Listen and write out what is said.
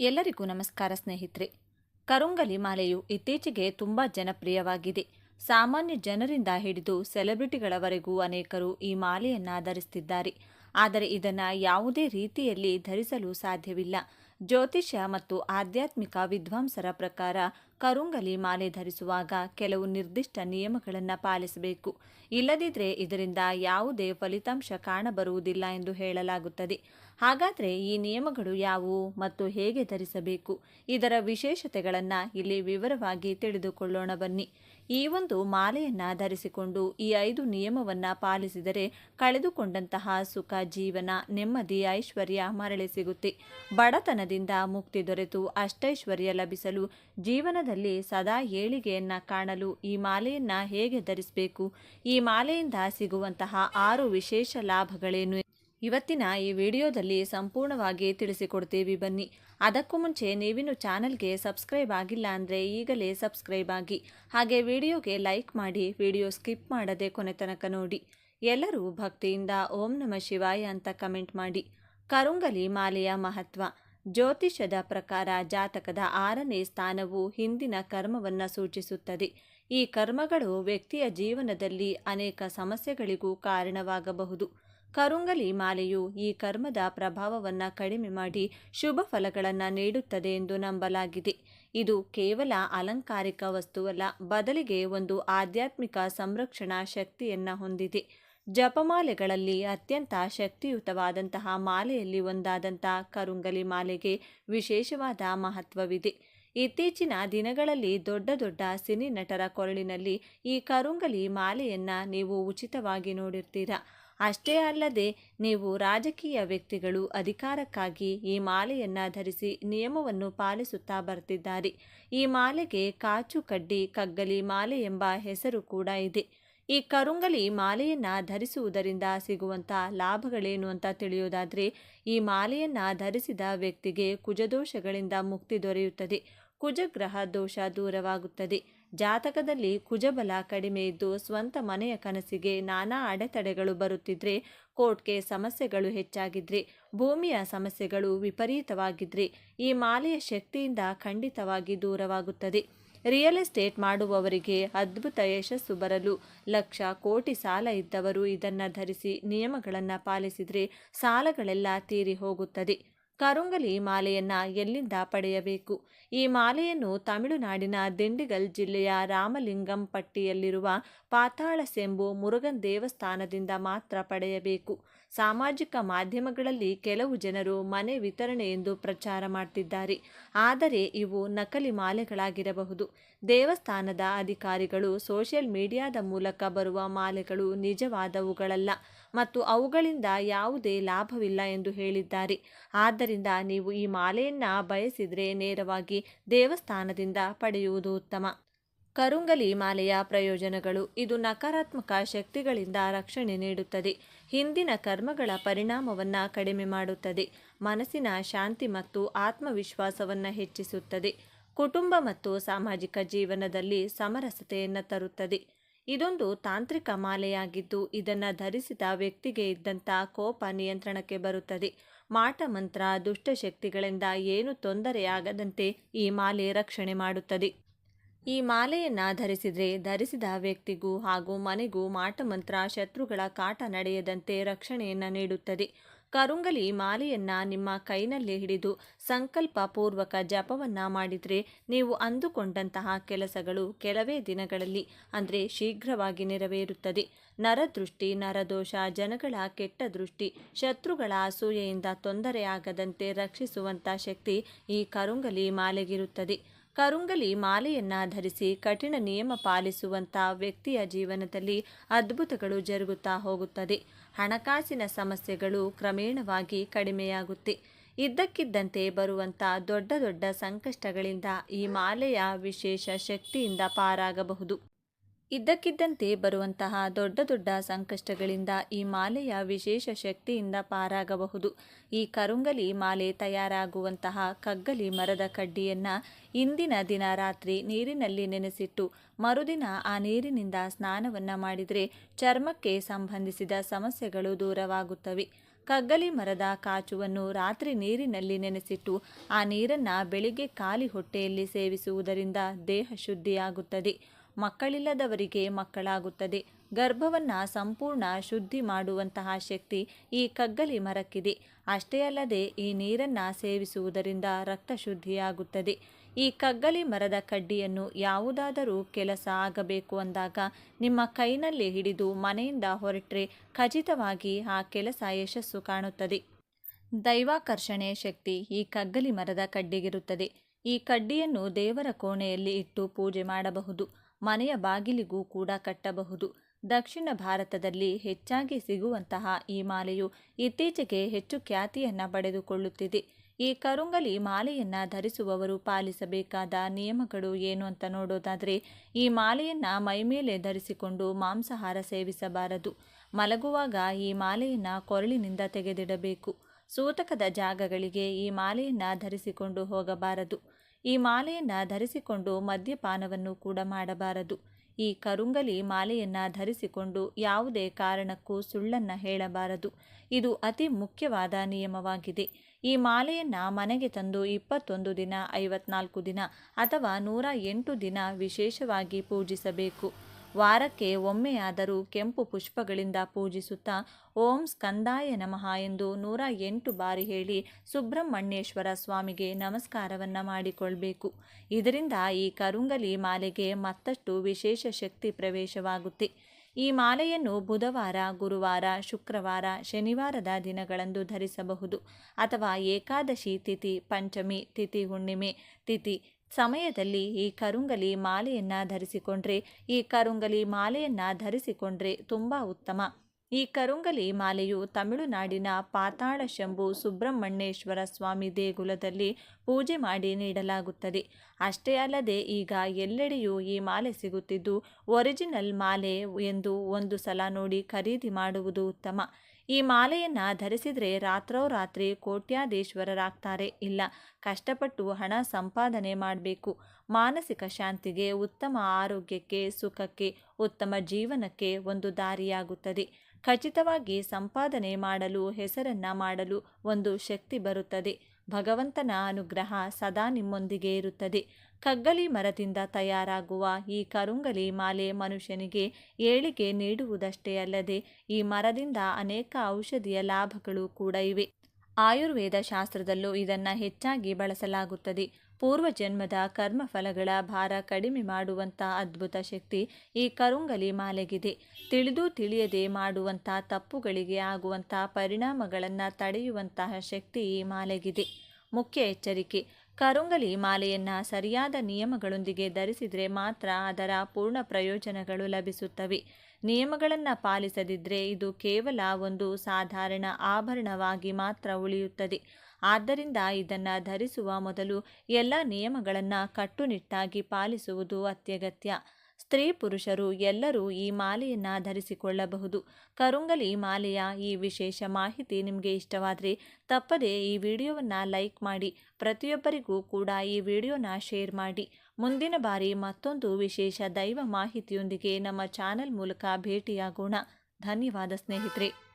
ಎಲ್ಲರಿಗೂ ನಮಸ್ಕಾರ ಸ್ನೇಹಿತರೆ. ಕರುಂಗಲಿ ಮಾಲೆಯು ಇತ್ತೀಚೆಗೆ ತುಂಬ ಜನಪ್ರಿಯವಾಗಿದೆ. ಸಾಮಾನ್ಯ ಜನರಿಂದ ಹಿಡಿದು ಸೆಲೆಬ್ರಿಟಿಗಳವರೆಗೂ ಅನೇಕರು ಈ ಮಾಲೆಯನ್ನು ಧರಿಸುತ್ತಿದ್ದಾರೆ ಆದರೆ ಇದನ್ನು ಯಾವುದೇ ರೀತಿಯಲ್ಲಿ ಧರಿಸಲು ಸಾಧ್ಯವಿಲ್ಲ. ಜ್ಯೋತಿಷ್ಯ ಮತ್ತು ಆಧ್ಯಾತ್ಮಿಕ ವಿದ್ವಾಂಸರ ಪ್ರಕಾರ ಕರುಂಗಲಿ ಮಾಲೆ ಧರಿಸುವಾಗ ಕೆಲವು ನಿರ್ದಿಷ್ಟ ನಿಯಮಗಳನ್ನು ಪಾಲಿಸಬೇಕು. ಇಲ್ಲದಿದ್ದರೆ ಇದರಿಂದ ಯಾವುದೇ ಫಲಿತಾಂಶ ಕಾಣಬರುವುದಿಲ್ಲ ಎಂದು ಹೇಳಲಾಗುತ್ತದೆ. ಹಾಗಾದರೆ ಈ ನಿಯಮಗಳು ಯಾವುವು ಮತ್ತು ಹೇಗೆ ಧರಿಸಬೇಕು? ಇದರ ವಿಶೇಷತೆಗಳನ್ನು ಇಲ್ಲಿ ವಿವರವಾಗಿ ತಿಳಿದುಕೊಳ್ಳೋಣ ಬನ್ನಿ. ಈ ಒಂದು ಮಾಲೆಯನ್ನು ಧರಿಸಿಕೊಂಡು ಈ ಐದು ನಿಯಮವನ್ನು ಪಾಲಿಸಿದರೆ ಕಳೆದುಕೊಂಡಂತಹ ಸುಖ ಜೀವನ, ನೆಮ್ಮದಿ, ಐಶ್ವರ್ಯ ಮರಳಿ ಸಿಗುತ್ತೆ. ಬಡತನದಿಂದ ಮುಕ್ತಿ ದೊರೆತು ಅಷ್ಟೈಶ್ವರ್ಯ ಲಭಿಸಲು ಜೀವನದಲ್ಲಿ ಸದಾ ಏಳಿಗೆಯನ್ನು ಕಾಣಲು ಈ ಮಾಲೆಯನ್ನು ಹೇಗೆ ಧರಿಸಬೇಕು? ಈ ಮಾಲೆಯಿಂದ ಸಿಗುವಂತಹ ಆರು ವಿಶೇಷ ಲಾಭಗಳೇನು? ಇವತ್ತಿನ ಈ ವಿಡಿಯೋದಲ್ಲಿ ಸಂಪೂರ್ಣವಾಗಿ ತಿಳಿಸಿಕೊಡ್ತೀವಿ ಬನ್ನಿ. ಅದಕ್ಕೂ ಮುಂಚೆ ನೀವಿನ್ನು ಚಾನಲ್ಗೆ ಸಬ್ಸ್ಕ್ರೈಬ್ ಆಗಿಲ್ಲ ಅಂದರೆ ಈಗಲೇ ಸಬ್ಸ್ಕ್ರೈಬ್ ಆಗಿ. ಹಾಗೆ ವಿಡಿಯೋಗೆ ಲೈಕ್ ಮಾಡಿ, ವಿಡಿಯೋ ಸ್ಕಿಪ್ ಮಾಡದೆ ಕೊನೆ ತನಕ ನೋಡಿ. ಎಲ್ಲರೂ ಭಕ್ತಿಯಿಂದ ಓಂ ನಮ ಶಿವಾಯ ಅಂತ ಕಮೆಂಟ್ ಮಾಡಿ. ಕರುಂಗಲಿ ಮಾಲೆಯ ಮಹತ್ವ. ಜ್ಯೋತಿಷ್ಯದ ಪ್ರಕಾರ ಜಾತಕದ ಆರನೇ ಸ್ಥಾನವು ಹಿಂದಿನ ಕರ್ಮವನ್ನು ಸೂಚಿಸುತ್ತದೆ. ಈ ಕರ್ಮಗಳು ವ್ಯಕ್ತಿಯ ಜೀವನದಲ್ಲಿ ಅನೇಕ ಸಮಸ್ಯೆಗಳಿಗೂ ಕಾರಣವಾಗಬಹುದು. ಕರುಂಗಲಿ ಮಾಲೆಯು ಈ ಕರ್ಮದ ಪ್ರಭಾವವನ್ನು ಕಡಿಮೆ ಮಾಡಿ ಶುಭ ಫಲಗಳನ್ನು ನೀಡುತ್ತದೆ ಎಂದು ನಂಬಲಾಗಿದೆ. ಇದು ಕೇವಲ ಅಲಂಕಾರಿಕ ವಸ್ತುವಲ್ಲ, ಬದಲಿಗೆ ಒಂದು ಆಧ್ಯಾತ್ಮಿಕ ಸಂರಕ್ಷಣಾ ಶಕ್ತಿಯನ್ನು ಹೊಂದಿದೆ. ಜಪಮಾಲೆಗಳಲ್ಲಿ ಅತ್ಯಂತ ಶಕ್ತಿಯುತವಾದಂತಹ ಮಾಲೆಯಲ್ಲಿ ಒಂದಾದಂತಹ ಕರುಂಗಲಿ ಮಾಲೆಗೆ ವಿಶೇಷವಾದ ಮಹತ್ವವಿದೆ. ಇತ್ತೀಚಿನ ದಿನಗಳಲ್ಲಿ ದೊಡ್ಡ ದೊಡ್ಡ ಸಿನಿ ನಟರ ಕೊರಳಿನಲ್ಲಿ ಈ ಕರುಂಗಲಿ ಮಾಲೆಯನ್ನು ನೀವು ಉಚಿತವಾಗಿ ನೋಡಿರ್ತೀರಾ? ಅಷ್ಟೇ ಅಲ್ಲದೆ ನೀವು ರಾಜಕೀಯ ವ್ಯಕ್ತಿಗಳು ಅಧಿಕಾರಕ್ಕಾಗಿ ಈ ಮಾಲೆಯನ್ನು ಧರಿಸಿ ನಿಯಮವನ್ನು ಪಾಲಿಸುತ್ತಾ ಬರ್ತಿದ್ದಾರೆ. ಈ ಮಾಲೆಗೆ ಕಾಚು ಕಡ್ಡಿ ಕಗ್ಗಲಿ ಮಾಲೆ ಎಂಬ ಹೆಸರು ಕೂಡ ಇದೆ. ಈ ಕರುಂಗಲಿ ಮಾಲೆಯನ್ನು ಧರಿಸುವುದರಿಂದ ಸಿಗುವಂಥ ಲಾಭಗಳೇನು ಅಂತ ತಿಳಿಯೋದಾದರೆ ಈ ಮಾಲೆಯನ್ನು ಧರಿಸಿದ ವ್ಯಕ್ತಿಗೆ ಕುಜದೋಷಗಳಿಂದ ಮುಕ್ತಿ ದೊರೆಯುತ್ತದೆ. ಕುಜಗ್ರಹ ದೋಷ ದೂರವಾಗುತ್ತದೆ. ಜಾತಕದಲ್ಲಿ ಕುಜಬಲ ಕಡಿಮೆ ಇದ್ದು ಸ್ವಂತ ಮನೆಯ ಕನಸಿಗೆ ನಾನಾ ಅಡೆತಡೆಗಳು ಬರುತ್ತಿದ್ರೆ, ಕೋರ್ಟ್ಗೆ ಸಮಸ್ಯೆಗಳು ಹೆಚ್ಚಾಗಿದ್ರೆ, ಭೂಮಿಯ ಸಮಸ್ಯೆಗಳು ವಿಪರೀತವಾಗಿದ್ರೆ ಈ ಮಾಲೆಯ ಶಕ್ತಿಯಿಂದ ಖಂಡಿತವಾಗಿ ದೂರವಾಗುತ್ತದೆ. ರಿಯಲ್ ಎಸ್ಟೇಟ್ ಮಾಡುವವರಿಗೆ ಅದ್ಭುತ ಯಶಸ್ಸು ಬರಲು ಲಕ್ಷ ಕೋಟಿ ಸಾಲ ಇದ್ದವರು ಇದನ್ನು ಧರಿಸಿ ನಿಯಮಗಳನ್ನು ಪಾಲಿಸಿದರೆ ಸಾಲಗಳೆಲ್ಲ ತೀರಿ ಹೋಗುತ್ತದೆ. ಕರುಂಗಲಿ ಮಾಲೆಯನ್ನು ಎಲ್ಲಿಂದ ಪಡೆಯಬೇಕು? ಈ ಮಾಲೆಯನ್ನು ತಮಿಳುನಾಡಿನ ದಿಂಡಿಗಲ್ ಜಿಲ್ಲೆಯ ರಾಮಲಿಂಗಂ ಪಟ್ಟಿಯಲ್ಲಿರುವ ಪಾತಾಳ ಸೆಂಬು ಮುರುಗನ್ ದೇವಸ್ಥಾನದಿಂದ ಮಾತ್ರ ಪಡೆಯಬೇಕು. ಸಾಮಾಜಿಕ ಮಾಧ್ಯಮಗಳಲ್ಲಿ ಕೆಲವು ಜನರು ಮನೆ ವಿತರಣೆ ಎಂದು ಪ್ರಚಾರ ಮಾಡ್ತಿದ್ದಾರೆ. ಆದರೆ ಇವು ನಕಲಿ ಮಾಲೆಗಳಾಗಿರಬಹುದು. ದೇವಸ್ಥಾನದ ಅಧಿಕಾರಿಗಳು ಸೋಷಿಯಲ್ ಮೀಡಿಯಾದ ಮೂಲಕ ಬರುವ ಮಾಲೆಗಳು ನಿಜವಾದವುಗಳಲ್ಲ ಮತ್ತು ಅವುಗಳಿಂದ ಯಾವುದೇ ಲಾಭವಿಲ್ಲ ಎಂದು ಹೇಳಿದ್ದಾರೆ. ಆದ್ದರಿಂದ ನೀವು ಈ ಮಾಲೆಯನ್ನು ಬಯಸಿದರೆ ನೇರವಾಗಿ ದೇವಸ್ಥಾನದಿಂದ ಪಡೆಯುವುದು ಉತ್ತಮ. ಕರುಂಗಲಿ ಮಾಲೆಯ ಪ್ರಯೋಜನಗಳು. ಇದು ನಕಾರಾತ್ಮಕ ಶಕ್ತಿಗಳಿಂದ ರಕ್ಷಣೆ ನೀಡುತ್ತದೆ. ಹಿಂದಿನ ಕರ್ಮಗಳ ಪರಿಣಾಮವನ್ನು ಕಡಿಮೆ ಮಾಡುತ್ತದೆ. ಮನಸ್ಸಿನ ಶಾಂತಿ ಮತ್ತು ಆತ್ಮವಿಶ್ವಾಸವನ್ನು ಹೆಚ್ಚಿಸುತ್ತದೆ. ಕುಟುಂಬ ಮತ್ತು ಸಾಮಾಜಿಕ ಜೀವನದಲ್ಲಿ ಸಮರಸತೆಯನ್ನು ತರುತ್ತದೆ. ಇದೊಂದು ತಾಂತ್ರಿಕ ಮಾಲೆಯಾಗಿದ್ದು, ಇದನ್ನು ಧರಿಸಿದ ವ್ಯಕ್ತಿಗೆ ಇದ್ದಂಥ ಕೋಪ ನಿಯಂತ್ರಣಕ್ಕೆ ಬರುತ್ತದೆ. ಮಾಟ ಮಂತ್ರ ದುಷ್ಟಶಕ್ತಿಗಳಿಂದ ಏನು ತೊಂದರೆಯಾಗದಂತೆ ಈ ಮಾಲೆ ರಕ್ಷಣೆ ಮಾಡುತ್ತದೆ. ಈ ಮಾಲೆಯನ್ನು ಧರಿಸಿದರೆ ಧರಿಸಿದ ವ್ಯಕ್ತಿಗೂ ಹಾಗೂ ಮನೆಗೂ ಮಾಟಮಂತ್ರ ಶತ್ರುಗಳ ಕಾಟ ನಡೆಯದಂತೆ ರಕ್ಷಣೆಯನ್ನು ನೀಡುತ್ತದೆ. ಕರುಂಗಲಿ ಮಾಲೆಯನ್ನು ನಿಮ್ಮ ಕೈನಲ್ಲಿ ಹಿಡಿದು ಸಂಕಲ್ಪ ಪೂರ್ವಕ ಜಪವನ್ನ ಮಾಡಿದರೆ ನೀವು ಅಂದುಕೊಂಡಂತಹ ಕೆಲಸಗಳು ಕೆಲವೇ ದಿನಗಳಲ್ಲಿ ಅಂದರೆ ಶೀಘ್ರವಾಗಿ ನೆರವೇರುತ್ತದೆ. ನರದೃಷ್ಟಿ, ನರದೋಷ, ಜನಗಳ ಕೆಟ್ಟ ದೃಷ್ಟಿ ಶತ್ರುಗಳ ಅಸೂಯೆಯಿಂದ ತೊಂದರೆಯಾಗದಂತೆ ರಕ್ಷಿಸುವಂಥ ಶಕ್ತಿ ಈ ಕರುಂಗಲಿ ಮಾಲೆಗಿರುತ್ತದೆ. ಕರುಂಗಲಿ ಮಾಲೆಯನ್ನ ಧರಿಸಿ ಕಠಿಣ ನಿಯಮ ಪಾಲಿಸುವಂಥ ವ್ಯಕ್ತಿಯ ಜೀವನದಲ್ಲಿ ಅದ್ಭುತಗಳು ಜರುಗುತ್ತಾ ಹೋಗುತ್ತದೆ. ಹಣಕಾಸಿನ ಸಮಸ್ಯೆಗಳು ಕ್ರಮೇಣವಾಗಿ ಕಡಿಮೆಯಾಗುತ್ತೆ. ಇದ್ದಕ್ಕಿದ್ದಂತೆ ಬರುವಂಥ ದೊಡ್ಡ ದೊಡ್ಡ ಸಂಕಷ್ಟಗಳಿಂದ ಈ ಮಾಲೆಯ ವಿಶೇಷ ಶಕ್ತಿಯಿಂದ ಪಾರಾಗಬಹುದು. ಇದ್ದಕ್ಕಿದ್ದಂತೆ ಬರುವಂತಹ ದೊಡ್ಡ ದೊಡ್ಡ ಸಂಕಷ್ಟಗಳಿಂದ ಈ ಮಾಲೆಯ ವಿಶೇಷ ಶಕ್ತಿಯಿಂದ ಪಾರಾಗಬಹುದು. ಈ ಕರುಂಗಲಿ ಮಾಲೆ ತಯಾರಾಗುವಂತಹ ಕಗ್ಗಲಿ ಮರದ ಕಡ್ಡಿಯನ್ನು ಇಂದಿನ ದಿನ ರಾತ್ರಿ ನೀರಿನಲ್ಲಿ ನೆನೆಸಿಟ್ಟು ಮರುದಿನ ಆ ನೀರಿನಿಂದ ಸ್ನಾನವನ್ನು ಮಾಡಿದರೆ ಚರ್ಮಕ್ಕೆ ಸಂಬಂಧಿಸಿದ ಸಮಸ್ಯೆಗಳು ದೂರವಾಗುತ್ತವೆ. ಕಗ್ಗಲಿ ಮರದ ಕಾಚುವನ್ನು ರಾತ್ರಿ ನೀರಿನಲ್ಲಿ ನೆನೆಸಿಟ್ಟು ಆ ನೀರನ್ನು ಬೆಳಿಗ್ಗೆ ಖಾಲಿ ಹೊಟ್ಟೆಯಲ್ಲಿ ಸೇವಿಸುವುದರಿಂದ ದೇಹ ಶುದ್ಧಿಯಾಗುತ್ತದೆ. ಮಕ್ಕಳಿಲ್ಲದವರಿಗೆ ಮಕ್ಕಳಾಗುತ್ತದೆ. ಗರ್ಭವನ್ನು ಸಂಪೂರ್ಣ ಶುದ್ಧಿ ಮಾಡುವಂತಹ ಶಕ್ತಿ ಈ ಕಗ್ಗಲಿ ಮರಕ್ಕಿದೆ. ಅಷ್ಟೇ ಅಲ್ಲದೆ ಈ ನೀರನ್ನು ಸೇವಿಸುವುದರಿಂದ ರಕ್ತ ಶುದ್ಧಿಯಾಗುತ್ತದೆ. ಈ ಕಗ್ಗಲಿ ಮರದ ಕಡ್ಡಿಯನ್ನು ಯಾವುದಾದರೂ ಕೆಲಸ ಆಗಬೇಕು ಅಂದಾಗ ನಿಮ್ಮ ಕೈನಲ್ಲಿ ಹಿಡಿದು ಮನೆಯಿಂದ ಹೊರಟ್ರೆ ಖಚಿತವಾಗಿ ಆ ಕೆಲಸ ಯಶಸ್ಸು ಕಾಣುತ್ತದೆ. ದೈವಾಕರ್ಷಣೆ ಶಕ್ತಿ ಈ ಕಗ್ಗಲಿ ಮರದ ಕಡ್ಡಿಗಿರುತ್ತದೆ. ಈ ಕಡ್ಡಿಯನ್ನು ದೇವರ ಕೋಣೆಯಲ್ಲಿ ಇಟ್ಟು ಪೂಜೆ ಮಾಡಬಹುದು. ಮನೆಯ ಬಾಗಿಲಿಗೂ ಕೂಡ ಕಟ್ಟಬಹುದು. ದಕ್ಷಿಣ ಭಾರತದಲ್ಲಿ ಹೆಚ್ಚಾಗಿ ಸಿಗುವಂತಹ ಈ ಮಾಲೆಯು ಇತ್ತೀಚೆಗೆ ಹೆಚ್ಚು ಖ್ಯಾತಿಯನ್ನು ಪಡೆದುಕೊಳ್ಳುತ್ತಿದೆ. ಈ ಕರುಂಗಲಿ ಮಾಲೆಯನ್ನು ಧರಿಸುವವರು ಪಾಲಿಸಬೇಕಾದ ನಿಯಮಗಳು ಏನು ಅಂತ ನೋಡೋದಾದರೆ, ಈ ಮಾಲೆಯನ್ನು ಮೈಮೇಲೆ ಧರಿಸಿಕೊಂಡು ಮಾಂಸಾಹಾರ ಸೇವಿಸಬಾರದು. ಮಲಗುವಾಗ ಈ ಮಾಲೆಯನ್ನು ಕೊರಳಿನಿಂದ ತೆಗೆದಿಡಬೇಕು. ಸೂತಕದ ಜಾಗಗಳಿಗೆ ಈ ಮಾಲೆಯನ್ನು ಧರಿಸಿಕೊಂಡು ಹೋಗಬಾರದು. ಈ ಮಾಲೆಯನ್ನು ಧರಿಸಿಕೊಂಡು ಮದ್ಯಪಾನವನ್ನು ಕೂಡ ಮಾಡಬಾರದು. ಈ ಕರುಂಗಲಿ ಮಾಲೆಯನ್ನು ಧರಿಸಿಕೊಂಡು ಯಾವುದೇ ಕಾರಣಕ್ಕೂ ಸುಳ್ಳನ್ನು ಹೇಳಬಾರದು. ಇದು ಅತಿ ಮುಖ್ಯವಾದ ನಿಯಮವಾಗಿದೆ. ಈ ಮಾಲೆಯನ್ನು ಮನೆಗೆ ತಂದು ಇಪ್ಪತ್ತೊಂದು ದಿನ, ಐವತ್ನಾಲ್ಕು ದಿನ ಅಥವಾ ನೂರ ಎಂಟು ದಿನ ವಿಶೇಷವಾಗಿ ಪೂಜಿಸಬೇಕು. ವಾರಕ್ಕೆ ಒಮ್ಮೆಯಾದರೂ ಕೆಂಪು ಪುಷ್ಪಗಳಿಂದ ಪೂಜಿಸುತ್ತಾ, ಓಂ ಸ್ಕಂದಾಯ ನಮಃ ಎಂದು ನೂರ ಎಂಟು ಬಾರಿ ಹೇಳಿ ಸುಬ್ರಹ್ಮಣ್ಯೇಶ್ವರ ಸ್ವಾಮಿಗೆ ನಮಸ್ಕಾರವನ್ನು ಮಾಡಿಕೊಳ್ಬೇಕು. ಇದರಿಂದ ಈ ಕರುಂಗಲಿ ಮಾಲೆಗೆ ಮತ್ತಷ್ಟು ವಿಶೇಷ ಶಕ್ತಿ ಪ್ರವೇಶವಾಗುತ್ತೆ. ಈ ಮಾಲೆಯನ್ನು ಬುಧವಾರ, ಗುರುವಾರ, ಶುಕ್ರವಾರ, ಶನಿವಾರದ ದಿನಗಳಂದು ಧರಿಸಬಹುದು. ಅಥವಾ ಏಕಾದಶಿ ತಿಥಿ, ಪಂಚಮಿ, ತಿಥಿ ಹುಣ್ಣಿಮೆ, ತಿಥಿ ಸಮಯದಲ್ಲಿ ಈ ಕರುಂಗಲಿ ಮಾಲೆಯನ್ನು ಧರಿಸಿಕೊಂಡ್ರೆ, ಈ ಕರುಂಗಲಿ ಮಾಲೆಯನ್ನು ಧರಿಸಿಕೊಂಡ್ರೆ ತುಂಬ ಉತ್ತಮ. ಈ ಕರುಂಗಲಿ ಮಾಲೆಯು ತಮಿಳುನಾಡಿನ ಪಾತಾಳ ಶಂಭು ಸುಬ್ರಹ್ಮಣ್ಯೇಶ್ವರ ಸ್ವಾಮಿ ದೇಗುಲದಲ್ಲಿ ಪೂಜೆ ಮಾಡಿ ನೀಡಲಾಗುತ್ತದೆ. ಅಷ್ಟೇ ಅಲ್ಲದೆ ಈಗ ಎಲ್ಲೆಡೆಯೂ ಈ ಮಾಲೆ ಸಿಗುತ್ತಿದ್ದು, ಒರಿಜಿನಲ್ ಮಾಲೆ ಎಂದು ಒಂದು ಸಲ ನೋಡಿ ಖರೀದಿ ಮಾಡುವುದು ಉತ್ತಮ. ಈ ಮಾಲೆಯನ್ನು ಧರಿಸಿದರೆ ರಾತ್ರೋರಾತ್ರಿ ಕೋಟ್ಯಾದೇಶ್ವರರಾಗ್ತಾರೆ ಇಲ್ಲ, ಕಷ್ಟಪಟ್ಟು ಹಣ ಸಂಪಾದನೆ ಮಾಡಬೇಕು. ಮಾನಸಿಕ ಶಾಂತಿಗೆ, ಉತ್ತಮ ಆರೋಗ್ಯಕ್ಕೆ, ಸುಖಕ್ಕೆ, ಉತ್ತಮ ಜೀವನಕ್ಕೆ ಒಂದು ದಾರಿಯಾಗುತ್ತದೆ. ಖಚಿತವಾಗಿ ಸಂಪಾದನೆ ಮಾಡಲು, ಹೆಸರನ್ನ ಮಾಡಲು ಒಂದು ಶಕ್ತಿ ಬರುತ್ತದೆ. ಭಗವಂತನ ಅನುಗ್ರಹ ಸದಾ ನಿಮ್ಮೊಂದಿಗೆ ಇರುತ್ತದೆ. ಕಗ್ಗಲಿ ಮರದಿಂದ ತಯಾರಾಗುವ ಈ ಕರುಂಗಲಿ ಮಾಲೆ ಮನುಷ್ಯನಿಗೆ ಏಳಿಗೆ ನೀಡುವುದಷ್ಟೇ ಅಲ್ಲದೆ ಈ ಮರದಿಂದ ಅನೇಕ ಔಷಧಿಯ ಲಾಭಗಳು ಕೂಡ ಇವೆ. ಆಯುರ್ವೇದ ಶಾಸ್ತ್ರದಲ್ಲೂ ಇದನ್ನು ಹೆಚ್ಚಾಗಿ ಬಳಸಲಾಗುತ್ತದೆ. ಪೂರ್ವ ಜನ್ಮದ ಕರ್ಮಫಲಗಳ ಭಾರ ಕಡಿಮೆ ಮಾಡುವಂಥ ಅದ್ಭುತ ಶಕ್ತಿ ಈ ಕರುಂಗಲಿ ಮಾಲೆಗಿದೆ. ತಿಳಿದು ತಿಳಿಯದೆ ಮಾಡುವಂಥ ತಪ್ಪುಗಳಿಗೆ ಆಗುವಂಥ ಪರಿಣಾಮಗಳನ್ನು ತಡೆಯುವಂತಹ ಶಕ್ತಿ ಈ ಮಾಲೆಗಿದೆ. ಮುಖ್ಯ ಎಚ್ಚರಿಕೆ, ಕರುಂಗಲಿ ಮಾಲೆಯನ್ನು ಸರಿಯಾದ ನಿಯಮಗಳೊಂದಿಗೆ ಧರಿಸಿದರೆ ಮಾತ್ರ ಅದರ ಪೂರ್ಣ ಪ್ರಯೋಜನಗಳು ಲಭಿಸುತ್ತವೆ. ನಿಯಮಗಳನ್ನು ಪಾಲಿಸದಿದ್ದರೆ ಇದು ಕೇವಲ ಒಂದು ಸಾಧಾರಣ ಆಭರಣವಾಗಿ ಮಾತ್ರ ಉಳಿಯುತ್ತದೆ. ಆದ್ದರಿಂದ ಇದನ್ನು ಧರಿಸುವ ಮೊದಲು ಎಲ್ಲ ನಿಯಮಗಳನ್ನು ಕಟ್ಟುನಿಟ್ಟಾಗಿ ಪಾಲಿಸುವುದು ಅತ್ಯಗತ್ಯ. ಸ್ತ್ರೀ ಪುರುಷರು ಎಲ್ಲರೂ ಈ ಮಾಲೆಯನ್ನು ಧರಿಸಿಕೊಳ್ಳಬಹುದು. ಕರುಂಗಲಿ ಮಾಲೆಯ ಈ ವಿಶೇಷ ಮಾಹಿತಿ ನಿಮಗೆ ಇಷ್ಟವಾದರೆ ತಪ್ಪದೆ ಈ ವಿಡಿಯೋವನ್ನು ಲೈಕ್ ಮಾಡಿ, ಪ್ರತಿಯೊಬ್ಬರಿಗೂ ಕೂಡ ಈ ವಿಡಿಯೋನ ಶೇರ್ ಮಾಡಿ. ಮುಂದಿನ ಬಾರಿ ಮತ್ತೊಂದು ವಿಶೇಷ ದೈವ ಮಾಹಿತಿಯೊಂದಿಗೆ ನಮ್ಮ ಚಾನೆಲ್ ಮೂಲಕ ಭೇಟಿಯಾಗೋಣ. ಧನ್ಯವಾದ ಸ್ನೇಹಿತರೆ.